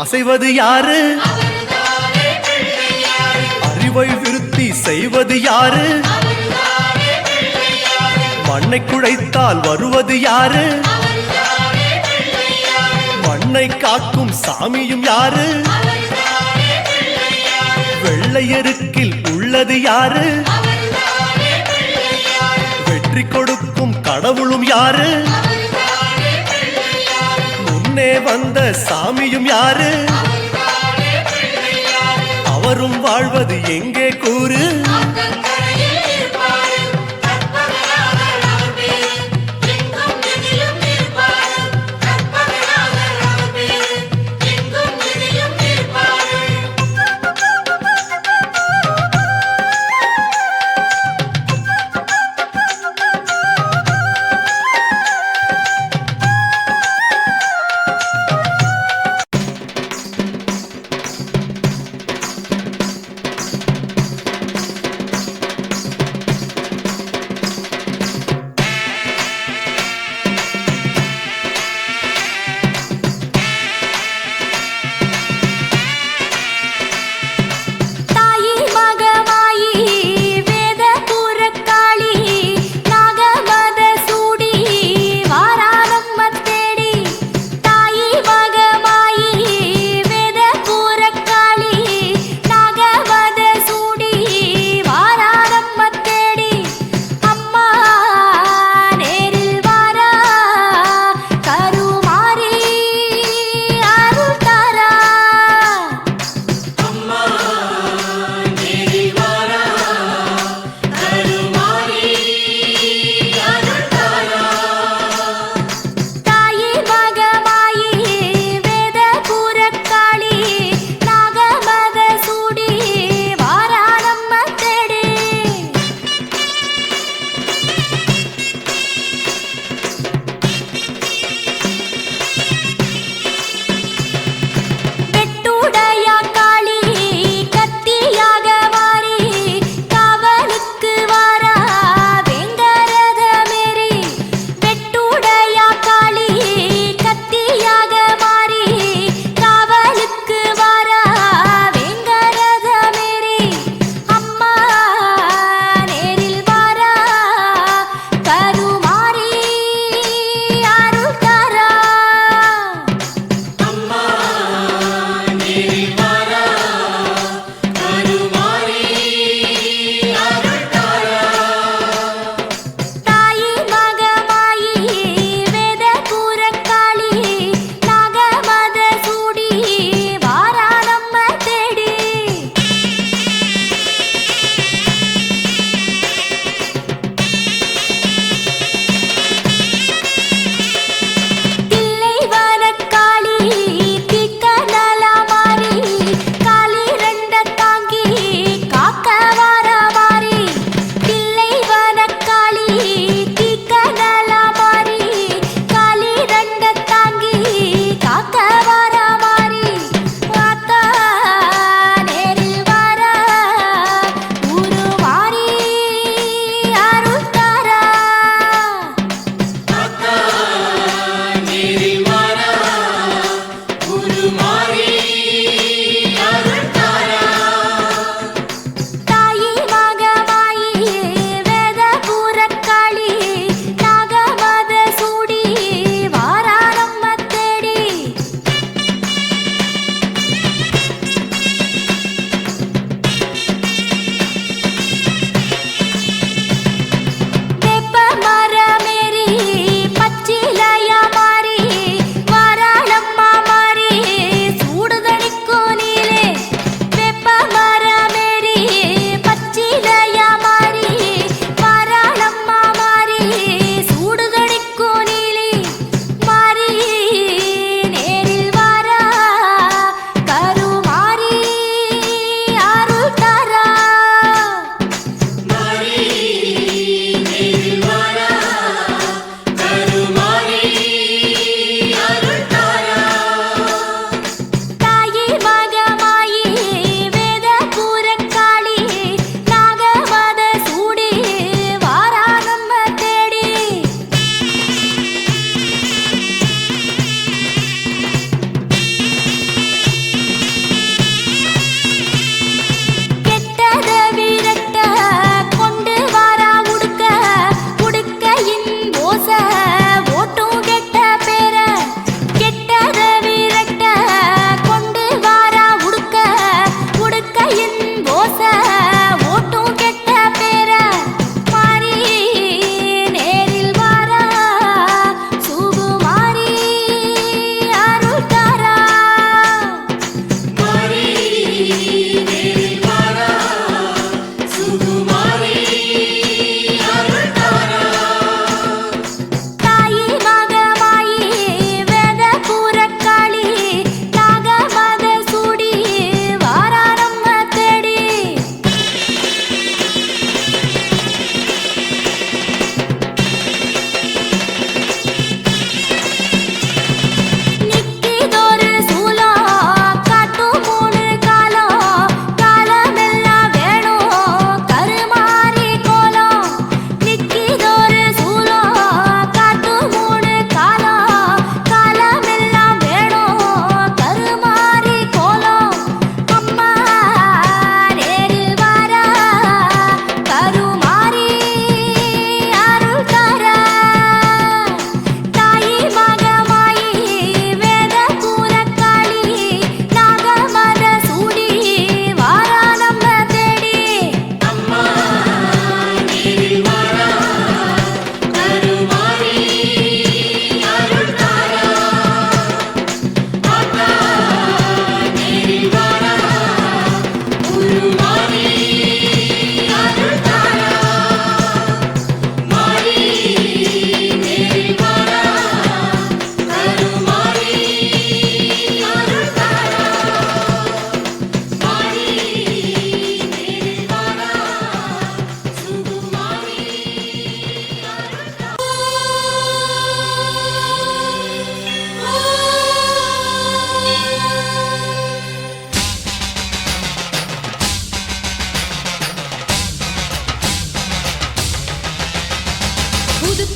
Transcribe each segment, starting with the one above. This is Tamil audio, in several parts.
அசைவது யாரு? அறிவை விருத்தி செய்வது யாரு? மண்ணை குழைத்தால் வருவது யாரு? மண்ணை காக்கும் சாமியும் யாரு? வெள்ளையருக்கில் உள்ளது யாரு? வெற்றி கொடுக்கும் கடவுளும் யாரு? முன்னே வந்த சாமியும் யாரு? அவரும் வாழ்வது எங்கே கூறு?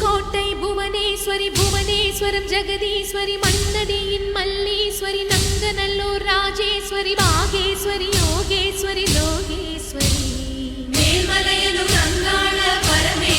கோடீஸ்வரி புவனேஸ்வரம் ஜெகதீஸ்வரி மன்னதியின் மல்லீஸ்வரி நங்கநல்லூர் ராஜேஸ்வரி பாகேஸ்வரி யோகேஸ்வரி லோகேஸ்வரி மேல்மலையனூர் அங்காள பரமேஸ்வரி